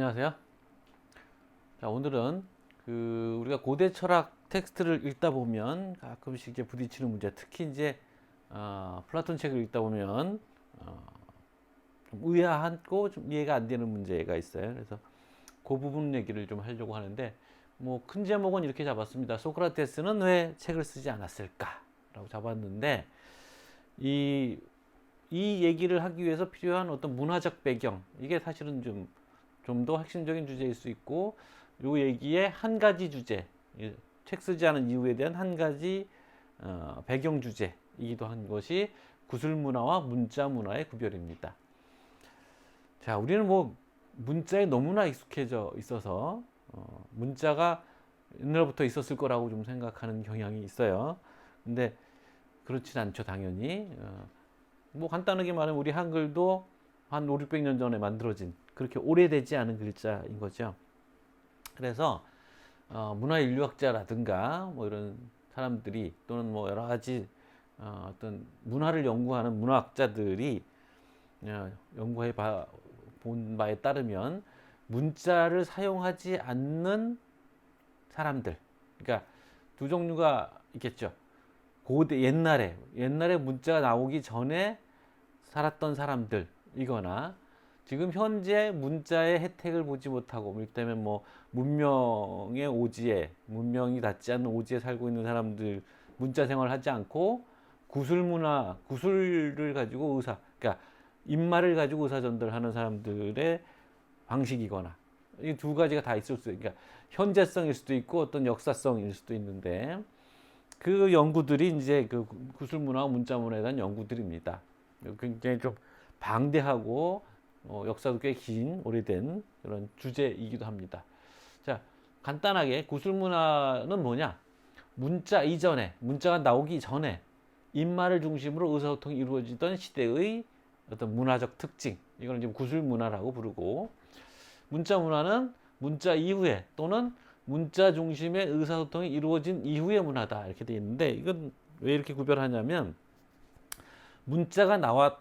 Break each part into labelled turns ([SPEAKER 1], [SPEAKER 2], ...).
[SPEAKER 1] 안녕하세요. 자, 오늘은 그 우리가 고대 철학 텍스트를 읽다 보면 가끔씩 이제 부딪히는 문제, 특히 이제 어, 플라톤 책을 읽다 보면 어, 좀 의아하고 좀 이해가 안 되는 문제가 있어요. 그래서 그 부분 얘기를 좀 하려고 하는데 뭐 큰 제목은 이렇게 잡았습니다. 소크라테스는 왜 책을 쓰지 않았을까라고 잡았는데 이, 이 얘기를 하기 위해서 필요한 어떤 문화적 배경 이게 사실은 좀 좀 더 핵심적인 주제일 수 있고 요 얘기의 한 가지 주제 이책 쓰지 않은 이유에 대한 한 가지 어, 배경 주제이기도 한 것이 구술 문화와 문자 문화의 구별입니다. 자, 우리는 뭐 문자에 너무나 익숙해져 있어서 어, 문자가 옛날부터 있었을 거라고 좀 생각하는 경향이 있어요. 근데 그렇진 않죠, 당연히. 어, 뭐 간단하게 말하면 우리 한글도 한 5, 600년 전에 만들어진 그렇게 오래되지 않은 글자인 거죠. 그래서 어, 문화인류학자라든가 뭐 이런 사람들이 또는 뭐 여러 가지 어, 어떤 문화를 연구하는 문화학자들이 어, 연구해 봐, 본 바에 따르면 문자를 사용하지 않는 사람들, 그러니까 두 종류가 있겠죠. 고대 옛날에 옛날에 문자가 나오기 전에 살았던 사람들 이거나 지금 현재 문자의 혜택을 보지 못하고 이를테면 뭐 문명의 오지에 문명이 닿지 않는 오지에 살고 있는 사람들 문자 생활을 하지 않고 구술 문화 구술을 가지고 의사 그러니까 입말을 가지고 의사 전달하는 사람들의 방식이거나 이 두 가지가 다 있을 수 그러니까 현재성일 수도 있고 어떤 역사성일 수도 있는데 그 연구들이 이제 그 구술 문화와 문자 문화에 대한 연구들입니다. 굉장히 좀 방대하고 어, 역사도 꽤 긴 오래된 그런 주제이기도 합니다. 자, 간단하게 구술 문화는 뭐냐? 문자 이전에 문자가 나오기 전에 입말을 중심으로 의사소통이 이루어지던 시대의 어떤 문화적 특징 이거는 지금 구술 문화라고 부르고 문자 문화는 문자 이후에 또는 문자 중심의 의사소통이 이루어진 이후의 문화다 이렇게 되어 있는데 이건 왜 이렇게 구별하냐면 문자가 나왔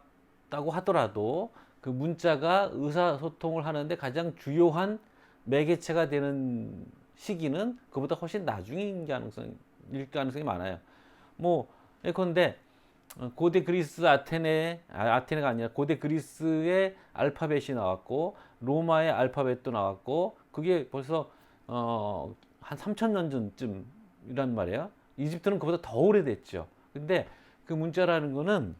[SPEAKER 1] 다고 하더라도 그 문자가 의사소통을 하는데 가장 주요한 매개체가 되는 시기는 그보다 훨씬 나중인 가능성일 가능성이 많아요. 뭐 예컨대 고대 그리스 아테네 아, 아테네가 아니라 고대 그리스의 알파벳이 나왔고 로마의 알파벳도 나왔고 그게 벌써 어, 한 3천 년 전쯤이란 말이에요. 이집트는 그보다 더 오래됐죠. 근데 그 문자라는 거는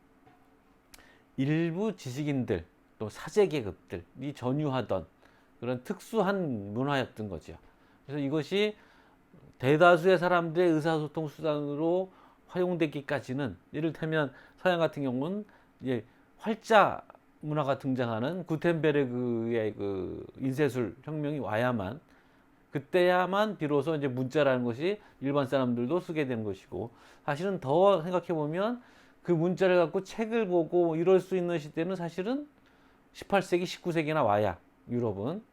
[SPEAKER 1] 일부 지식인들 또 사제 계급들이 전유하던 그런 특수한 문화였던 거죠. 그래서 이것이 대다수의 사람들의 의사소통 수단으로 활용되기까지는 이를테면 서양 같은 경우는 이제 활자 문화가 등장하는 구텐베르그의 그 인쇄술 혁명이 와야만 그때야만 비로소 이제 문자라는 것이 일반 사람들도 쓰게 되는 것이고 사실은 더 생각해 보면 그 문자를 갖고 책을 보고 이럴 수 있는 시대는 사실은 18세기, 19세기나 와야 유럽은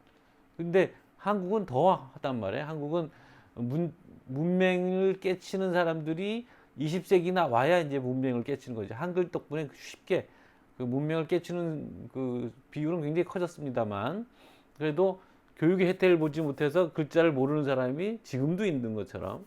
[SPEAKER 1] 근데 한국은 더 하단 말이에요. 한국은 문, 문맹을 깨치는 사람들이 20세기나 와야 이제 문명을 깨치는 거죠. 한글 덕분에 쉽게 그 문명을 깨치는 그 비율은 굉장히 커졌습니다만 그래도 교육의 혜택을 보지 못해서 글자를 모르는 사람이 지금도 있는 것처럼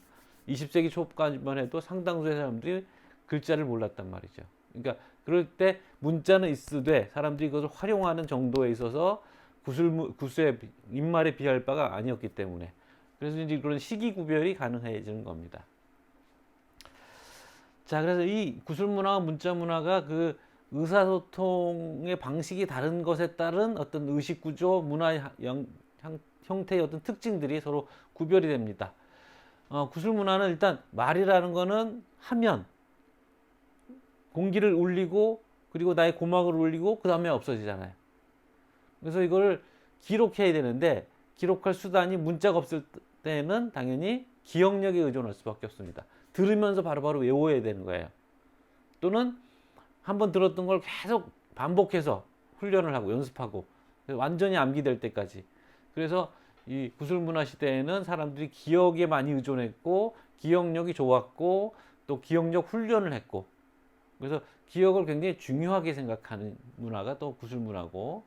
[SPEAKER 1] 20세기 초까지만 해도 상당수의 사람들이 글자를 몰랐단 말이죠. 그러니까 그럴 때 문자는 있으되 사람들이 그것을 활용하는 정도에 있어서 구술 구수의 입말에 비할 바가 아니었기 때문에 그래서 이제 그런 시기 구별이 가능해지는 겁니다. 자, 그래서 이 구술 문화와 문자 문화가 그 의사소통의 방식이 다른 것에 따른 어떤 의식 구조, 문화 형, 형태의 어떤 특징들이 서로 구별이 됩니다. 어, 구술 문화는 일단 말이라는 거는 하면 공기를 울리고 그리고 나의 고막을 울리고 그 다음에 없어지잖아요. 그래서 이걸 기록해야 되는데 기록할 수단이 문자가 없을 때는 당연히 기억력에 의존할 수밖에 없습니다. 들으면서 바로 바로 외워야 되는 거예요. 또는 한번 들었던 걸 계속 반복해서 훈련을 하고 연습하고 완전히 암기될 때까지. 그래서 이 구술문화 시대에는 사람들이 기억에 많이 의존했고 기억력이 좋았고 또 기억력 훈련을 했고 그래서 기억을 굉장히 중요하게 생각하는 문화가 또 구술 문화고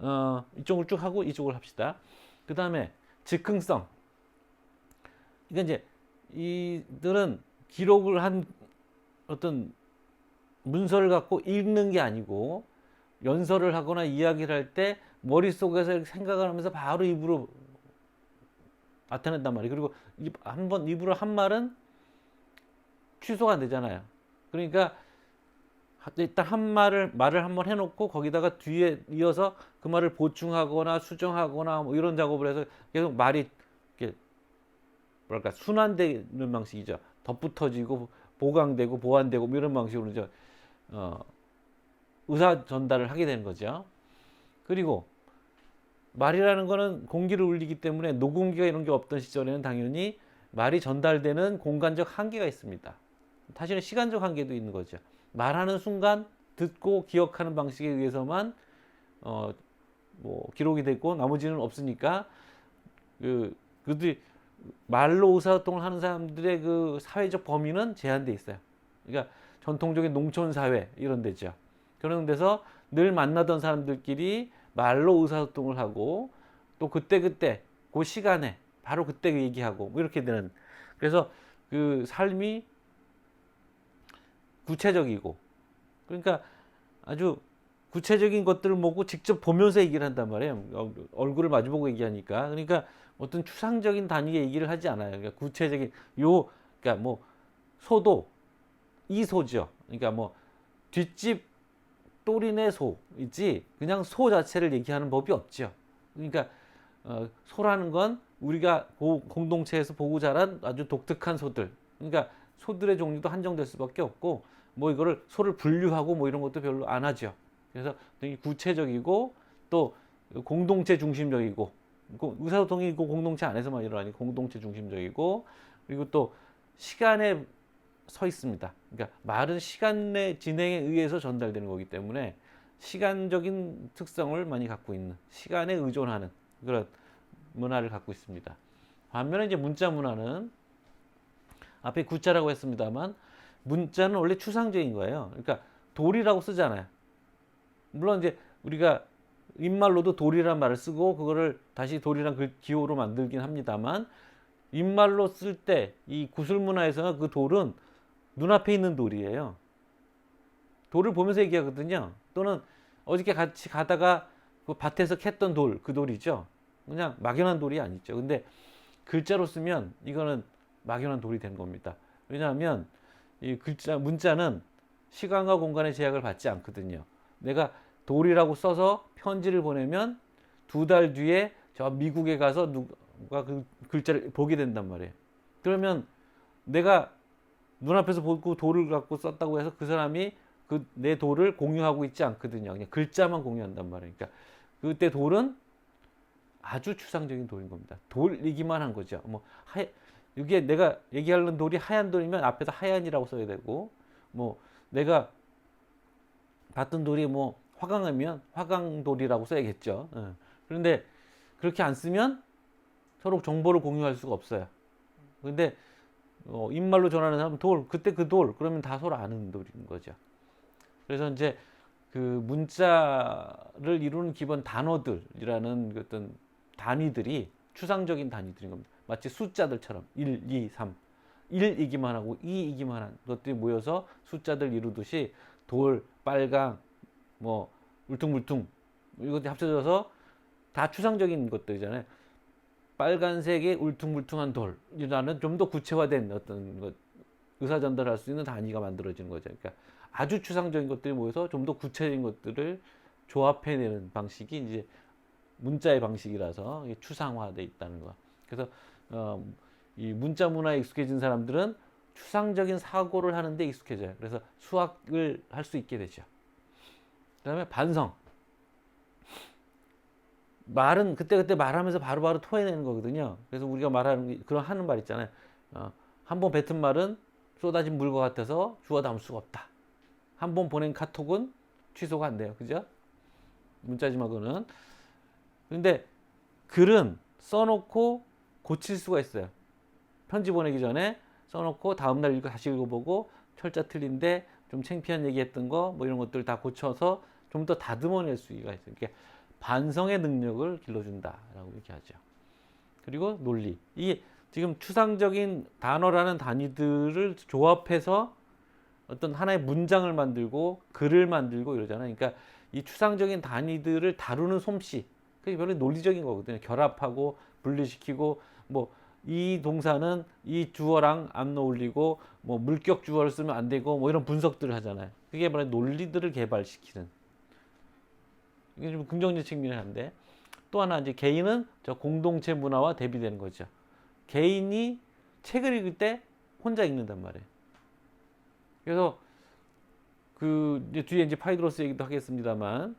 [SPEAKER 1] 어, 이쪽을 쭉 하고 이쪽을 합시다. 그 다음에 즉흥성. 이건 이제 이들은 기록을 한 어떤 문서를 갖고 읽는 게 아니고 연설을 하거나 이야기를 할 때 머릿속에서 생각을 하면서 바로 입으로 나타낸단 말이에요. 그리고 한 번 입으로 한 말은 취소가 안 되잖아요. 그러니까 일단 한 말을 말을 한번 해놓고 거기다가 뒤에 이어서 그 말을 보충하거나 수정하거나 뭐 이런 작업을 해서 계속 말이 이렇게 뭐랄까 순환되는 방식이죠. 덧붙어지고 보강되고 보완되고 뭐 이런 방식으로 이제 어, 의사 전달을 하게 되는 거죠. 그리고 말이라는 거는 공기를 울리기 때문에 녹음기가 이런 게 없던 시절에는 당연히 말이 전달되는 공간적 한계가 있습니다. 사실은 시간적 한계도 있는 거죠. 말하는 순간 듣고 기억하는 방식에 의해서만 어, 뭐 기록이 됐고 나머지는 없으니까 그 그들이 말로 의사소통을 하는 사람들의 그 사회적 범위는 제한돼 있어요. 그러니까 전통적인 농촌 사회 이런 데죠. 그런 데서 늘 만나던 사람들끼리 말로 의사소통을 하고 또 그때 그때 그 시간에 바로 그때 얘기하고 뭐 이렇게 되는 그래서 그 삶이 구체적이고 그러니까 아주 구체적인 것들을 보고 직접 보면서 얘기를 한단 말이에요. 어, 얼굴을 마주보고 얘기하니까 그러니까 어떤 추상적인 단위의 얘기를 하지 않아요. 그러니까 구체적인 요 그러니까 뭐 소도 이 소죠. 그러니까 뭐 뒷집 또리네 소이지 그냥 소 자체를 얘기하는 법이 없죠. 그러니까 어, 소라는 건 우리가 공동체에서 보고 자란 아주 독특한 소들. 그러니까 소들의 종류도 한정될 수밖에 없고 뭐 이거를 소를 분류하고 뭐 이런 것도 별로 안 하죠. 그래서 되게 구체적이고 또 공동체 중심적이고 의사소통이 그 공동체 안에서만 일어나니 공동체 중심적이고 그리고 또 시간에 서 있습니다. 그러니까 말은 시간의 진행에 의해서 전달되는 거기 때문에 시간적인 특성을 많이 갖고 있는 시간에 의존하는 그런 문화를 갖고 있습니다. 반면에 이제 문자 문화는 앞에 구자라고 했습니다만 문자는 원래 추상적인 거예요. 그러니까 돌이라고 쓰잖아요. 물론 이제 우리가 입말로도 돌이란 말을 쓰고 그거를 다시 돌이란 글 기호로 만들긴 합니다만 입말로 쓸 때 이 구슬 문화에서는 그 돌은 눈앞에 있는 돌이에요. 돌을 보면서 얘기하거든요. 또는 어저께 같이 가다가 그 밭에서 캤던 돌, 그 돌이죠. 그냥 막연한 돌이 아니죠. 근데 글자로 쓰면 이거는 막연한 돌이 된 겁니다. 왜냐하면 이 글자, 문자는 시간과 공간의 제약을 받지 않거든요. 내가 돌이라고 써서 편지를 보내면 두 달 뒤에 저 미국에 가서 누가 그 글자를 보게 된단 말이에요. 그러면 내가 눈앞에서 보고 돌을 갖고 썼다고 해서 그 사람이 그 내 돌을 공유하고 있지 않거든요. 그냥 글자만 공유한단 말이에요. 그러니까 그때 돌은 아주 추상적인 돌인 겁니다. 돌이기만 한 거죠. 뭐 하, 이게 내가 얘기하는 돌이 하얀 돌이면 앞에다 하얀이라고 써야 되고 뭐 내가 봤던 돌이 뭐 화강이면 화강돌이라고 써야겠죠. 예. 그런데 그렇게 안 쓰면 서로 정보를 공유할 수가 없어요. 근데 어, 입말로 전하는 사람은 돌, 그때 그 돌, 그러면 다 서로 아는 돌인 거죠. 그래서 이제 그 문자를 이루는 기본 단어들이라는 그 어떤 단위들이 추상적인 단위들인 겁니다. 마치 숫자들처럼 1, 2, 3. 1이기만 하고 2이기만 한 것들이 모여서 숫자들 이루듯이 돌, 빨강, 뭐 울퉁불퉁 이것들이 합쳐져서 다 추상적인 것들이잖아요. 빨간색의 울퉁불퉁한 돌이라는 좀 더 구체화된 어떤 것, 의사 전달할 수 있는 단위가 만들어지는 거죠. 그러니까 아주 추상적인 것들이 모여서 좀 더 구체적인 것들을 조합해내는 방식이 이제 문자의 방식이라서 추상화돼 있다는 거. 그래서 어, 이 문자 문화에 익숙해진 사람들은 추상적인 사고를 하는데 익숙해져요. 그래서 수학을 할 수 있게 되죠. 그다음에 반성. 말은 그때그때 말하면서 바로 바로 토해내는 거거든요. 그래서 우리가 말하는 그런 하는 말 있잖아요. 어, 한번 뱉은 말은 쏟아진 물과 같아서 주워 담을 수가 없다. 한 번 보낸 카톡은 취소가 안 돼요. 그죠? 문자지만 그거는. 근데 글은 써놓고 고칠 수가 있어요. 편지 보내기 전에 써놓고 다음날 읽고 다시 읽어보고 철자 틀린데 좀 창피한 얘기했던 거 뭐 이런 것들 다 고쳐서 좀 더 다듬어낼 수가 있어요. 그러니까 반성의 능력을 길러준다라고 얘기하죠. 그리고 논리. 이게 지금 추상적인 단어라는 단위들을 조합해서 어떤 하나의 문장을 만들고 글을 만들고 이러잖아요. 그러니까 이 추상적인 단위들을 다루는 솜씨. 그게 별로 논리적인 거거든요. 결합하고 분리시키고 뭐 이 동사는 이 주어랑 안 어울리고 뭐 물격 주어를 쓰면 안 되고 뭐 이런 분석들을 하잖아요. 그게 바로 논리들을 개발시키는 이게 좀 긍정적 측면이 한데 또 하나 이제 개인은 저 공동체 문화와 대비되는 거죠. 개인이 책을 읽을 때 혼자 읽는단 말이에요. 그래서 그 이제 뒤에 이제 파이드로스 얘기도 하겠습니다만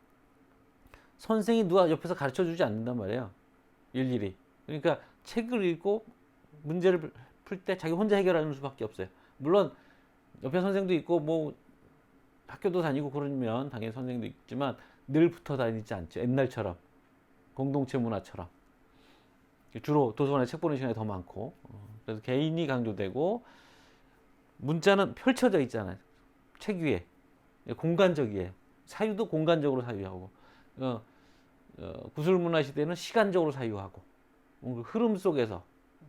[SPEAKER 1] 선생이 누가 옆에서 가르쳐 주지 않는단 말이에요. 일일이. 그러니까 책을 읽고 문제를 풀 때 자기 혼자 해결하는 수밖에 없어요. 물론 옆에 선생도 있고 뭐 학교도 다니고 그러면 당연히 선생도 있지만 늘 붙어 다니지 않죠. 옛날처럼 공동체 문화처럼 주로 도서관에 책 보는 시간이 더 많고 어, 그래서 개인이 강조되고 문자는 펼쳐져 있잖아요. 책 위에 공간적이에요. 사유도 공간적으로 사유하고 어, 어, 구술 문화 시대는 시간적으로 사유하고 그 흐름 속에서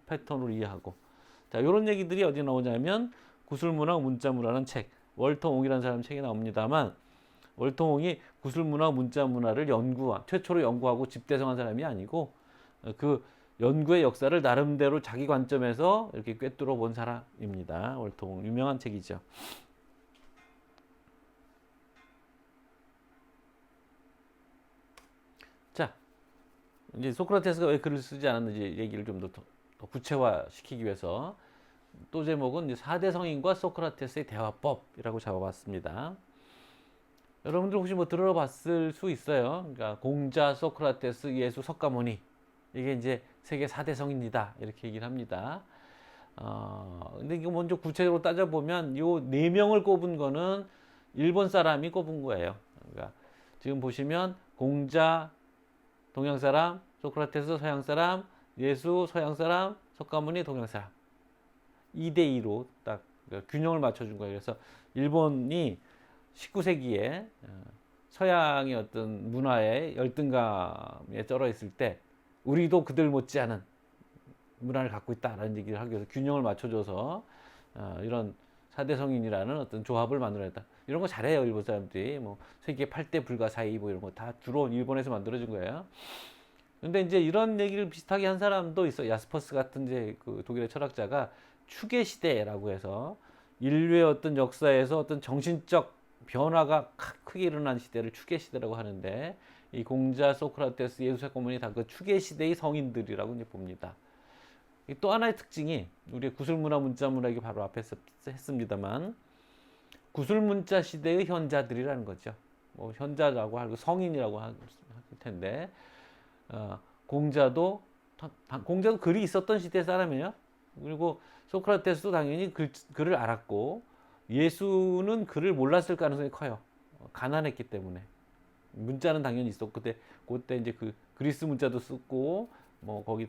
[SPEAKER 1] 패턴으로 이해하고 자 이런 얘기들이 어디 나오냐면 구술문화 문자문화라는 책 월터 옹이라는 사람 책이 나옵니다만 월터 옹이 구술문화 문자문화를 연구한 최초로 연구하고 집대성한 사람이 아니고 그 연구의 역사를 나름대로 자기 관점에서 이렇게 꿰뚫어 본 사람입니다. 월터 옹 유명한 책이죠. 이제 소크라테스가 왜 글을 쓰지 않았는지 얘기를 좀 더 구체화시키기 위해서 또 제목은 4대 성인과 소크라테스의 대화법이라고 잡아봤습니다. 여러분들 혹시 뭐 들어봤을 수 있어요. 그러니까 공자, 소크라테스, 예수, 석가모니 이게 이제 세계 4대 성인이다 이렇게 얘기를 합니다. 어, 근데 이거 먼저 구체적으로 따져보면 요 네 명을 꼽은 거는 일본 사람이 꼽은 거예요. 그러니까 지금 보시면 공자 동양 사람, 소크라테스 서양 사람, 예수 서양 사람, 석가모니 동양 사람. 2대 2로 딱 균형을 맞춰준 거예요. 그래서 일본이 19세기에 어, 서양의 어떤 문화의 열등감에 쩔어 있을 때 우리도 그들 못지않은 문화를 갖고 있다라는 얘기를 하기 위해서 균형을 맞춰줘서 어, 이런 4대 성인이라는 어떤 조합을 만들어냈다. 이런 거 잘해요 일본 사람들이 뭐 세계 8대 불가사의 뭐 이런 거다 주로 일본에서 만들어진 거예요. 근데 이제 이런 얘기를 비슷하게 한 사람도 있어. 야스퍼스 같은 이제 그 독일의 철학자가 추계 시대라고 해서 인류의 어떤 역사에서 어떤 정신적 변화가 크게 일어난 시대를 추계 시대라고 하는데 이 공자, 소크라테스, 예수사 고문이 다 그 추계 시대의 성인들이라고 이제 봅니다. 또 하나의 특징이 우리 구술문화 문자문화에게 바로 앞에 했습니다만 구술 문자 시대의 현자들이라는 거죠. 뭐 현자라고 하고 성인이라고 할 텐데 어, 공자도 공자도 글이 있었던 시대 사람이에요. 그리고 소크라테스도 당연히 글, 글을 알았고 예수는 글을 몰랐을 가능성이 커요. 어, 가난했기 때문에 문자는 당연히 있었고 그때 그때 이제 그 그리스 문자도 쓰고 뭐 거기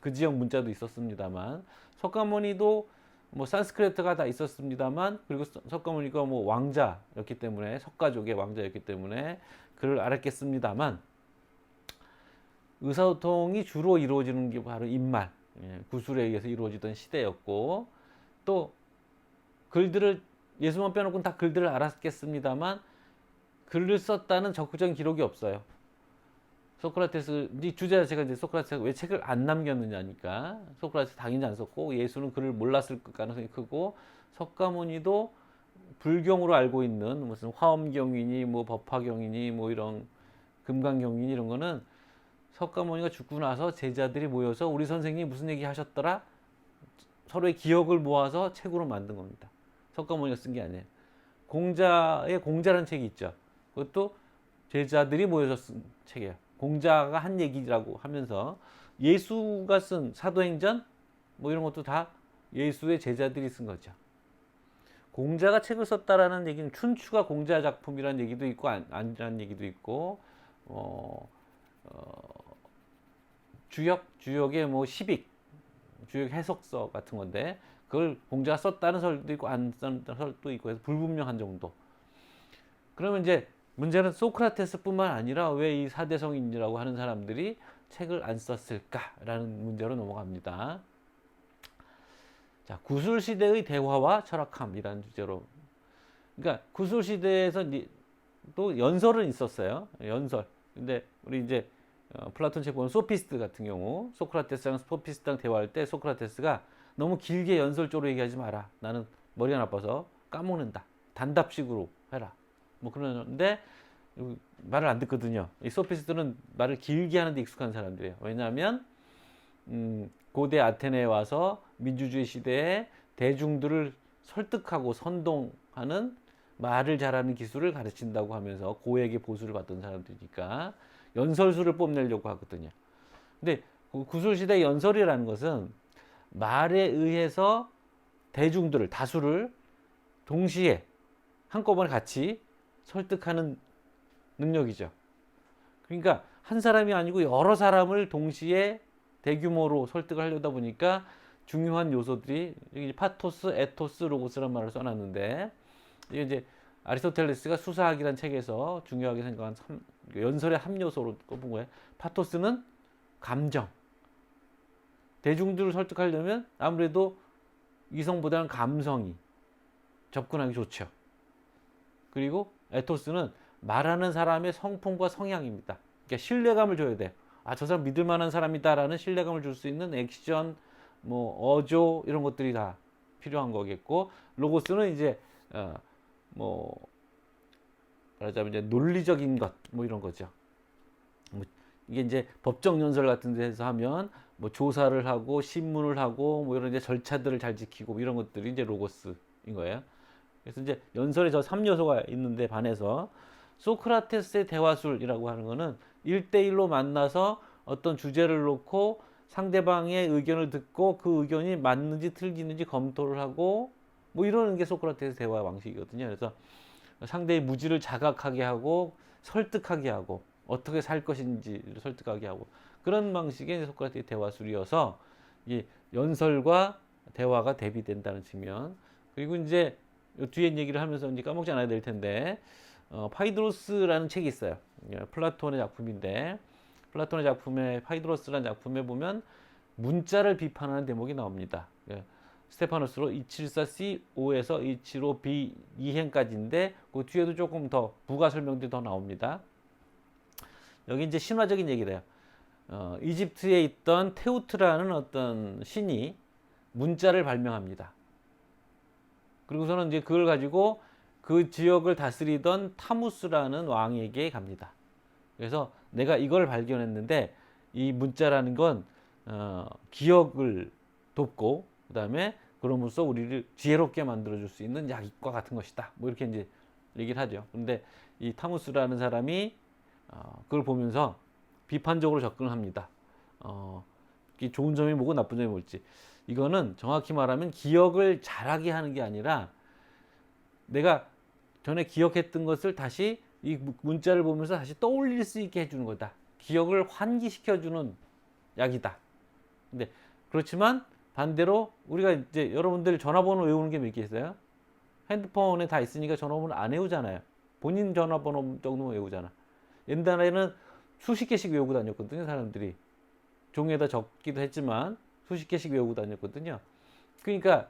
[SPEAKER 1] 그 지역 문자도 있었습니다만 석가모니도 뭐 산스크리트가 다 있었습니다만 그리고 석가모니가 뭐 왕자였기 때문에 석가족의 왕자였기 때문에 글을 알았겠습니다만 의사소통이 주로 이루어지는 게 바로 입말, 예, 구술에 의해서 이루어지던 시대였고 또 글들을 예수만 빼놓고는 다 글들을 알았겠습니다만 글을 썼다는 적극적인 기록이 없어요. 소크라테스 이 주제 자체가 이제 소크라테스가 왜 책을 안 남겼느냐니까 소크라테스 당연히 안 썼고 예수는 글을 몰랐을 가능성이 크고 석가모니도 불경으로 알고 있는 무슨 화엄경이니 뭐 법화경이니 뭐 이런 금강경이니 이런 거는 석가모니가 죽고 나서 제자들이 모여서 우리 선생님이 무슨 얘기 하셨더라? 서로의 기억을 모아서 책으로 만든 겁니다. 석가모니가 쓴 게 아니에요. 공자의 공자라는 책이 있죠. 그것도 제자들이 모여서 쓴 책이에요. 공자가 한 얘기라고 하면서 예수가 쓴 사도행전 뭐 이런 것도 다 예수의 제자들이 쓴 거죠. 공자가 책을 썼다라는 얘기는 춘추가 공자 작품이라는 얘기도 있고 아니라는 얘기도 있고 어, 어, 주역 주역의 뭐 시빅 주역 해석서 같은 건데 그걸 공자가 썼다는 설도 있고 안 썼다는 설도 있고 해서 불분명한 정도. 그러면 이제 문제는 소크라테스뿐만 아니라 왜 이 사대 성인이라고 하는 사람들이 책을 안 썼을까라는 문제로 넘어갑니다. 자, 구술 시대의 대화와 철학함이라는 주제로. 그러니까 구술 시대에서 이- 또 연설은 있었어요. 연설. 근데 우리 이제 어, 플라톤 책 보면 소피스트 같은 경우 소크라테스랑 소피스트랑 대화할 때 소크라테스가 너무 길게 연설조로 얘기하지 마라. 나는 머리가 나빠서 까먹는다. 단답식으로 해라. 뭐 그러는데 말을 안 듣거든요. 이 소피스트는 말을 길게 하는데 익숙한 사람들이에요. 왜냐하면 음, 고대 아테네에 와서 민주주의 시대에 대중들을 설득하고 선동하는 말을 잘하는 기술을 가르친다고 하면서 고액의 보수를 받던 사람들이니까 연설수를 뽐내려고 하거든요. 근데 그 구술시대 연설이라는 것은 말에 의해서 대중들을 다수를 동시에 한꺼번에 같이 설득하는 능력이죠. 그러니까 한 사람이 아니고 여러 사람을 동시에 대규모로 설득을 하려다 보니까 중요한 요소들이 여기 파토스, 에토스, 로고스란 말을 써놨는데 이게 이제 아리스토텔레스가 수사학이라는 책에서 중요하게 생각한 삼- 연설의 함요소로 꼽은 거예요. 파토스는 감정. 대중들을 설득하려면 아무래도 이성보다는 감성이 접근하기 좋죠. 그리고 에토스는 말하는 사람의 성품과 성향입니다. 그러니까 신뢰감을 줘야 돼. 아, 저 사람 믿을 만한 사람이다라는 신뢰감을 줄 수 있는 액션, 뭐 어조 이런 것들이 다 필요한 거겠고 로고스는 이제 어, 뭐 말하자면 이제 논리적인 것 뭐 이런 거죠. 뭐 이게 이제 법정 연설 같은 데서 하면 뭐 조사를 하고 신문을 하고 뭐 이런 이제 절차들을 잘 지키고 뭐 이런 것들이 이제 로고스인 거예요. 그래서 이제 연설에 저 3요소가 있는데 반해서 소크라테스의 대화술이라고 하는 거는 1대1로 만나서 어떤 주제를 놓고 상대방의 의견을 듣고 그 의견이 맞는지 틀리는지 검토를 하고 뭐 이러는 게 소크라테스 대화 방식이거든요. 그래서 상대의 무지를 자각하게 하고 설득하게 하고 어떻게 살 것인지를 설득하게 하고 그런 방식의 소크라테스 대화술이어서 이 연설과 대화가 대비된다는 측면 그리고 이제 요 뒤에 얘기를 하면서 이제 까먹지 않아야 될 텐데 어, 파이드로스라는 책이 있어요. 예, 플라톤의 작품인데 플라톤의 작품에 파이드로스라는 작품에 보면 문자를 비판하는 대목이 나옵니다. 예, 스테파노스로 274C5에서 275B 2행까지인데 그 뒤에도 조금 더 부가 설명들이 더 나옵니다. 여기 이제 신화적인 얘기래요. 어, 이집트에 있던 테우트라는 어떤 신이 문자를 발명합니다. 그리고서는 이제 그걸 가지고 그 지역을 다스리던 타무스라는 왕에게 갑니다. 그래서 내가 이걸 발견했는데 이 문자라는 건 어, 기억을 돕고 그다음에 그럼으로써 우리를 지혜롭게 만들어 줄 수 있는 약과 같은 것이다. 뭐 이렇게 이제 얘기를 하죠. 근데 이 타무스라는 사람이 어, 그걸 보면서 비판적으로 접근을 합니다. 어, 좋은 점이 뭐고 나쁜 점이 뭘지. 이거는 정확히 말하면 기억을 잘하게 하는 게 아니라 내가 전에 기억했던 것을 다시 이 문자를 보면서 다시 떠올릴 수 있게 해주는 거다. 기억을 환기시켜주는 약이다. 근데 그렇지만 반대로 우리가 이제 여러분들 전화번호 외우는 게 몇 개 있어요? 핸드폰에 다 있으니까 전화번호 안 외우잖아요. 본인 전화번호 정도 외우잖아. 옛날에는 수십 개씩 외우고 다녔거든요, 사람들이. 종이에다 적기도 했지만 수십 개씩 외우고 다녔거든요. 그러니까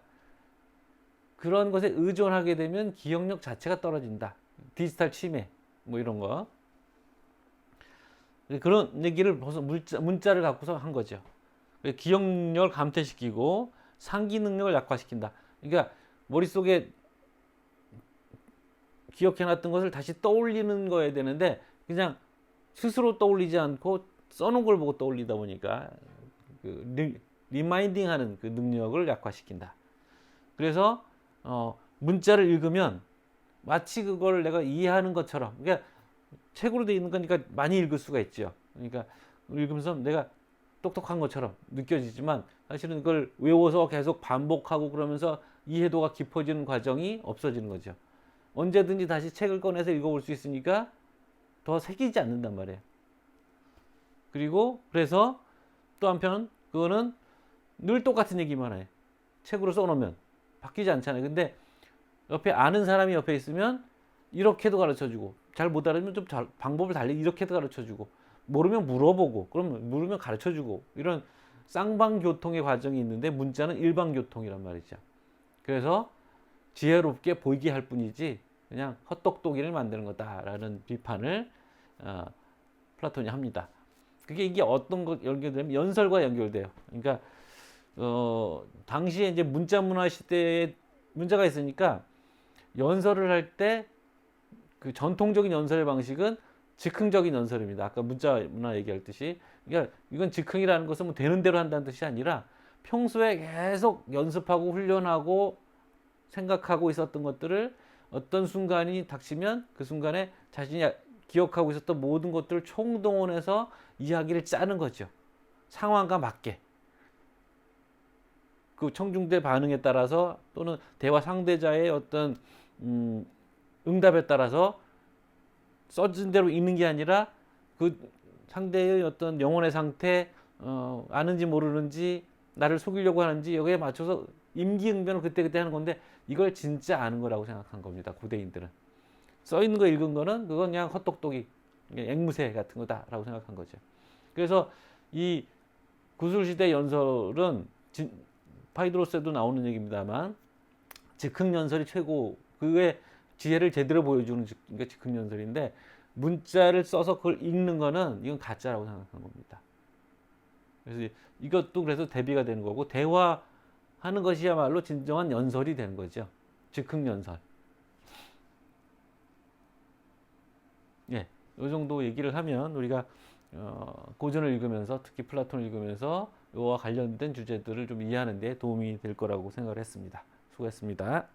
[SPEAKER 1] 그런 것에 의존하게 되면 기억력 자체가 떨어진다. 디지털 치매 뭐 이런 거. 그런 얘기를 벌써 문자, 문자를 갖고서 한 거죠. 기억력을 감퇴시키고 상기 능력을 약화시킨다. 그러니까 머릿속에 기억해놨던 것을 다시 떠올리는 거야 되는데 그냥 스스로 떠올리지 않고 써놓은 걸 보고 떠올리다 보니까 그 리, 리마인딩하는 그 능력을 약화시킨다. 그래서 어, 문자를 읽으면 마치 그걸 내가 이해하는 것처럼 그러니까 책으로 돼 있는 거니까 많이 읽을 수가 있죠. 그러니까 읽으면서 내가 똑똑한 것처럼 느껴지지만 사실은 그걸 외워서 계속 반복하고 그러면서 이해도가 깊어지는 과정이 없어지는 거죠. 언제든지 다시 책을 꺼내서 읽어볼 수 있으니까 더 새기지 않는단 말이에요. 그리고 그래서 또 한편 그거는 늘 똑같은 얘기만 해. 책으로 써놓으면 바뀌지 않잖아요. 근데 옆에 아는 사람이 옆에 있으면 이렇게도 가르쳐 주고 잘 못 알아면 좀 잘, 방법을 달리 이렇게도 가르쳐 주고 모르면 물어보고 그럼 모르면 가르쳐 주고 이런 쌍방교통의 과정이 있는데 문자는 일방교통이란 말이죠. 그래서 지혜롭게 보이게 할 뿐이지 그냥 헛똑똑이를 만드는 거다라는 비판을 어, 플라톤이 합니다. 그게 이게 어떤 것 연결되면 연설과 연결돼요. 그러니까 어 당시에 이제 문자 문화 시대에 문자가 있으니까 연설을 할 때 그 전통적인 연설의 방식은 즉흥적인 연설입니다. 아까 문자 문화 얘기했듯이 그러니까 이건 즉흥이라는 것은 뭐 되는 대로 한다는 뜻이 아니라 평소에 계속 연습하고 훈련하고 생각하고 있었던 것들을 어떤 순간이 닥치면 그 순간에 자신이 기억하고 있었던 모든 것들을 총동원해서 이야기를 짜는 거죠. 상황과 맞게. 그 청중대 반응에 따라서 또는 대화 상대자의 어떤 음, 응답에 따라서 써진 대로 읽는 게 아니라 그 상대의 어떤 영혼의 상태 어, 아는지 모르는지 나를 속이려고 하는지 여기에 맞춰서 임기응변을 그때그때 하는 건데 이걸 진짜 아는 거라고 생각한 겁니다. 고대인들은. 써 있는 거 읽은 거는 그건 그냥 헛똑똑이 앵무새 같은 거다라고 생각한 거죠. 그래서 이 구술시대 연설은 진, 파이드로스에도 나오는 얘기입니다만 즉흥 연설이 최고 그의 지혜를 제대로 보여주는 즉, 그러니까 즉흥 연설인데 문자를 써서 그걸 읽는 거는 이건 가짜라고 생각한 겁니다. 그래서 이것도 그래서 대비가 되는 거고 대화하는 것이야말로 진정한 연설이 되는 거죠. 즉흥 연설. 예, 이 정도 얘기를 하면 우리가 어, 고전을 읽으면서 특히 플라톤을 읽으면서 이와 관련된 주제들을 좀 이해하는 데 도움이 될 거라고 생각을 했습니다. 수고했습니다.